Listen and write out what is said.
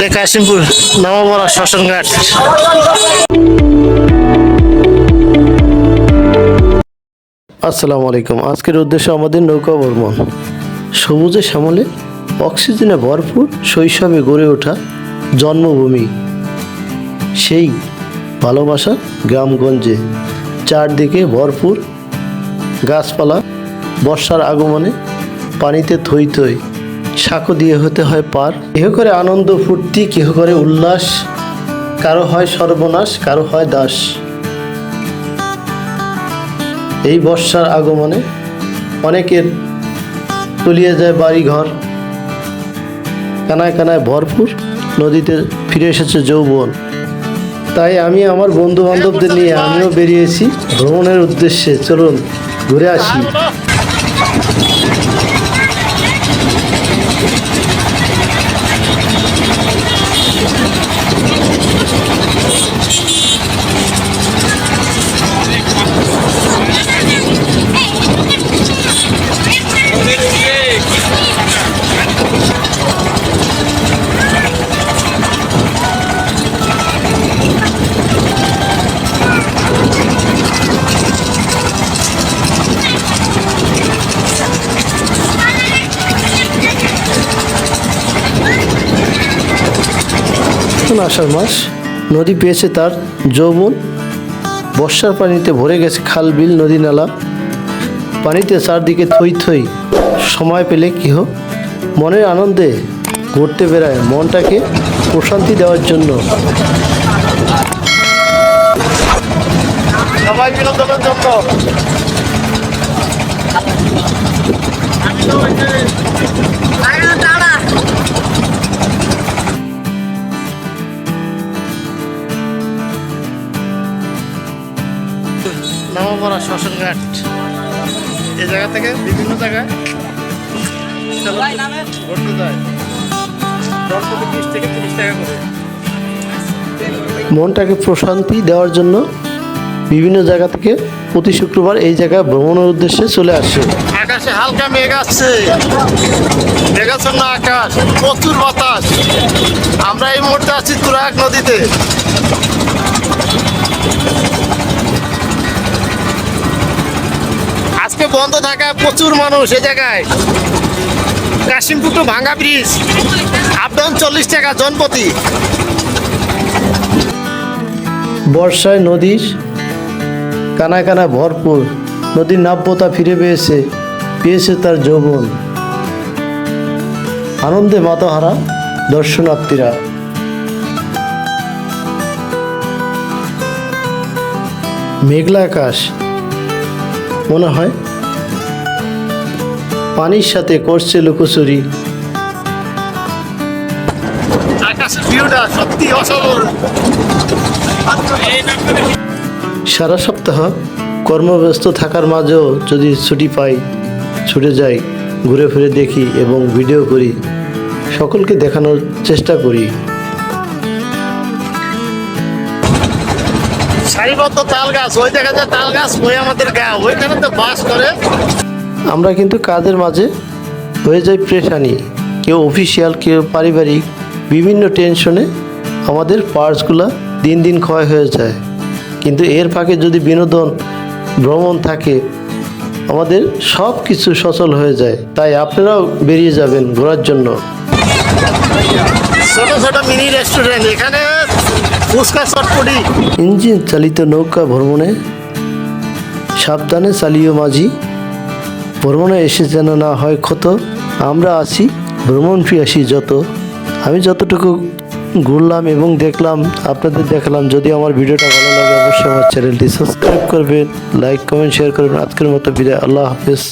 এটা কাশিমপুর নবমরা শ্মশানঘাট। আসসালামু আলাইকুম আজকের উদ্দেশ্য আমাদের নৌকা ভ্রমণ। সবুজে শ্যামলে অক্সিজেনে ভরপুর শৈশবে গড়ে ওঠা জন্মভূমি। সেই ভালোবাসা গ্রামগঞ্জে চারদিকে ভরপুর গাছপালা, বর্ষার আগমনে পানিতে থই থই সাঁকো দিয়ে হতে হয় পার। কেহ করে আনন্দ ফুর্তি, কেহ করে উল্লাস। কারও হয় সর্বনাশ, কারও হয় দাস। এই বর্ষার আগমনে অনেকের তলিয়ে যায় বাড়ি ঘর কানায় কানায় ভরপুর নদীতে ফিরে এসেছে যৌবন। তাই আমি আমার বন্ধু বান্ধবদের নিয়ে আমিও বেরিয়েছি। ভ্রমণের উদ্দেশ্যে। চলুন, ঘুরে আসি। এখন আষাঢ় মাস, নদী পেয়েছে তার যৌবন, বর্ষার পানিতে ভরে গেছে খাল, বিল, নদী নালা। পানিতে চারদিকে থই থই সময় পেলে কি হোক, মনের আনন্দে ঘুরতে বেড়ায় মনটাকে প্রশান্তি দেওয়ার জন্য। সবাই বিনোদনের জন্য। নবমরা শ্মশানঘাট এই জায়গা থেকে বিভিন্ন জায়গায় ঘুরতে যায়। বিশ থেকে তিরিশ টাকা করে। মনটাকে প্রশান্তি দেওয়ার জন্য বিভিন্ন জায়গা থেকে প্রতি শুক্রবার এই জায়গায় ভ্রমণের উদ্দেশ্যে চলে আসে। আকাশে হালকা মেঘ আসছে। মেঘাচ্ছন্ন আকাশ প্রচুর বাতাস। আমরা এই মুহূর্তে আছি তুরাগ নদীতে। আজকে বন্ধ থাকায় প্রচুর মানুষ এই জায়গায়। Kashimpur to Bhanga bridge up down চল্লিশ টাকা জনপতি। বর্ষায় নদীর কানায় কানায় ভরপুর, নদীর নাব্যতা ফিরে পেয়েছে পেয়েছে তার যৌবন। আনন্দে মাতাহারা দর্শনার্থীরা। মেঘলা আকাশ, মনে হয় পানির সাথে করছে লুকোচুরি। সারা সপ্তাহ কর্মব্যস্ত থাকার মাঝেও যদি ছুটি পাই ছুটে যাই ঘুরে ফিরে দেখি এবং ভিডিও করি সকলকে দেখানোর চেষ্টা করি। সারিবদ্ধ তাল গাছ ওই দেখা যায় তাল গাছ ওই আমাদের গা ওইখানে তো বাস করে। আমরা কিন্তু কাজের মাঝে হয়ে যাই প্রেশানি কেউ অফিসিয়াল কেউ পারিবারিক বিভিন্ন টেনশনে আমাদের পার্টসগুলো দিন দিন ক্ষয় হয়ে যায়। কিন্তু এর ফাঁকে যদি বিনোদন ভ্রমণ থাকে আমাদের সব কিছু সচল হয়ে যায়। তাই আপনারাও বেরিয়ে যাবেন ঘোরার জন্য। ছোট ছোট মিনি রেস্টুরেন্ট এখানে ফুচকা চটপটি। ইঞ্জিন চালিত নৌকা ভ্রমণে সাবধানে চালিও মাঝি। ভ্রমণে এসে যেন না হয় ক্ষত, আমরা আছি ভ্রমণ আসি যত। আমি যতটুকু ঘুরলাম এবং দেখলাম, আপনাদের দেখালাম যদি আমার ভিডিওটা ভালো লাগে, অবশ্যই আমার চ্যানেলটি সাবস্ক্রাইব করবেন, লাইক, কমেন্ট, শেয়ার করবেন। আজকের মতো বিদায়, আল্লাহ হাফেজ।